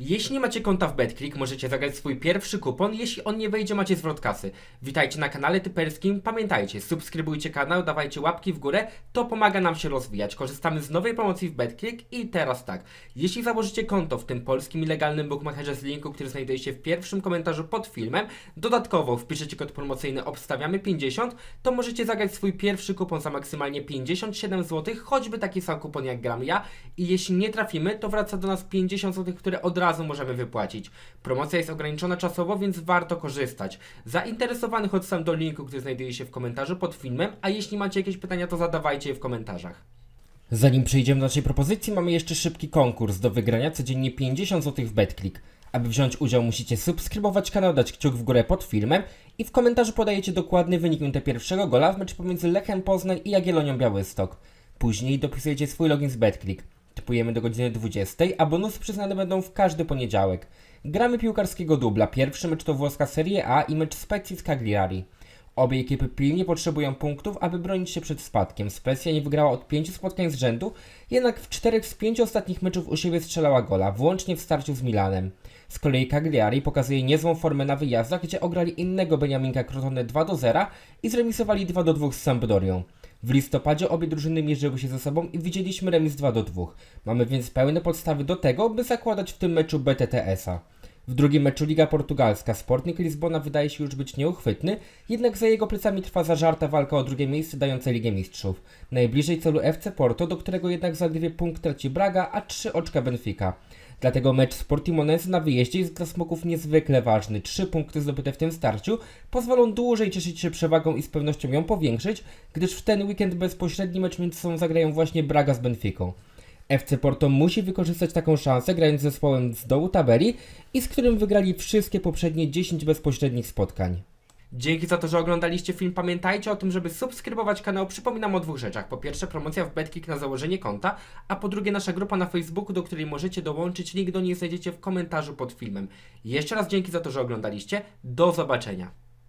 Jeśli macie konta w BetClick, możecie zagrać swój pierwszy kupon. Jeśli on nie wejdzie, macie zwrot kasy. Witajcie na kanale typerskim. Pamiętajcie, subskrybujcie kanał, dawajcie łapki w górę. To pomaga nam się rozwijać. Korzystamy z nowej promocji w BetClick i teraz tak. Jeśli założycie konto w tym polskim i legalnym bookmacherze z linku, który znajduje się w pierwszym komentarzu pod filmem, dodatkowo wpiszecie kod promocyjny obstawiamy 50, to możecie zagrać swój pierwszy kupon za maksymalnie 57 zł, choćby taki sam kupon jak gram ja. I jeśli nie trafimy, to wraca do nas 50 zł, które od razu możemy wypłacić. Promocja jest ograniczona czasowo, więc warto korzystać. Zainteresowanych odsyłam do linku, który znajduje się w komentarzu pod filmem, a jeśli macie jakieś pytania, to zadawajcie je w komentarzach. Zanim przejdziemy do naszej propozycji, mamy jeszcze szybki konkurs do wygrania codziennie 50 zł w BetClick. Aby wziąć udział, musicie subskrybować kanał, dać kciuk w górę pod filmem i w komentarzu podajecie dokładny wynik minutę pierwszego gola w meczu pomiędzy Lechem Poznań i Jagiellonią Białystok. Później dopisujecie swój login z BetClick. Typujemy do godziny 20, a bonusy przyznane będą w każdy poniedziałek. Gramy piłkarskiego dubla. Pierwszy mecz to włoska Serie A i mecz Specji z Cagliari. Obie ekipy pilnie potrzebują punktów, aby bronić się przed spadkiem. Specja nie wygrała od 5 spotkań z rzędu, jednak w 4 z 5 ostatnich meczów u siebie strzelała gola, włącznie w starciu z Milanem. Z kolei Cagliari pokazuje niezłą formę na wyjazdach, gdzie ograli innego Beniaminka Crotone 2 do 0 i zremisowali 2 do 2 z Sampdorią. W listopadzie obie drużyny mierzyły się ze sobą i widzieliśmy remis 2 do 2. Mamy więc pełne podstawy do tego, by zakładać w tym meczu BTTS-a. W drugim meczu Liga Portugalska Sporting Lizbona wydaje się już być nieuchwytny, jednak za jego plecami trwa zażarta walka o drugie miejsce dające Ligę Mistrzów. Najbliżej celu FC Porto, do którego jednak zaledwie punkt traci Braga, a trzy oczka Benfica. Dlatego mecz z Portimonense na wyjeździe jest dla Smoków niezwykle ważny. Trzy punkty zdobyte w tym starciu pozwolą dłużej cieszyć się przewagą i z pewnością ją powiększyć, gdyż w ten weekend bezpośredni mecz między sobą zagrają właśnie Braga z Benficą. FC Porto musi wykorzystać taką szansę, grając z zespołem z dołu tabeli i z którym wygrali wszystkie poprzednie 10 bezpośrednich spotkań. Dzięki za to, że oglądaliście film. Pamiętajcie o tym, żeby subskrybować kanał. Przypominam o dwóch rzeczach. Po pierwsze, promocja w BetKick na założenie konta, a po drugie, nasza grupa na Facebooku, do której możecie dołączyć. Link do niej znajdziecie w komentarzu pod filmem. Jeszcze raz dzięki za to, że oglądaliście. Do zobaczenia.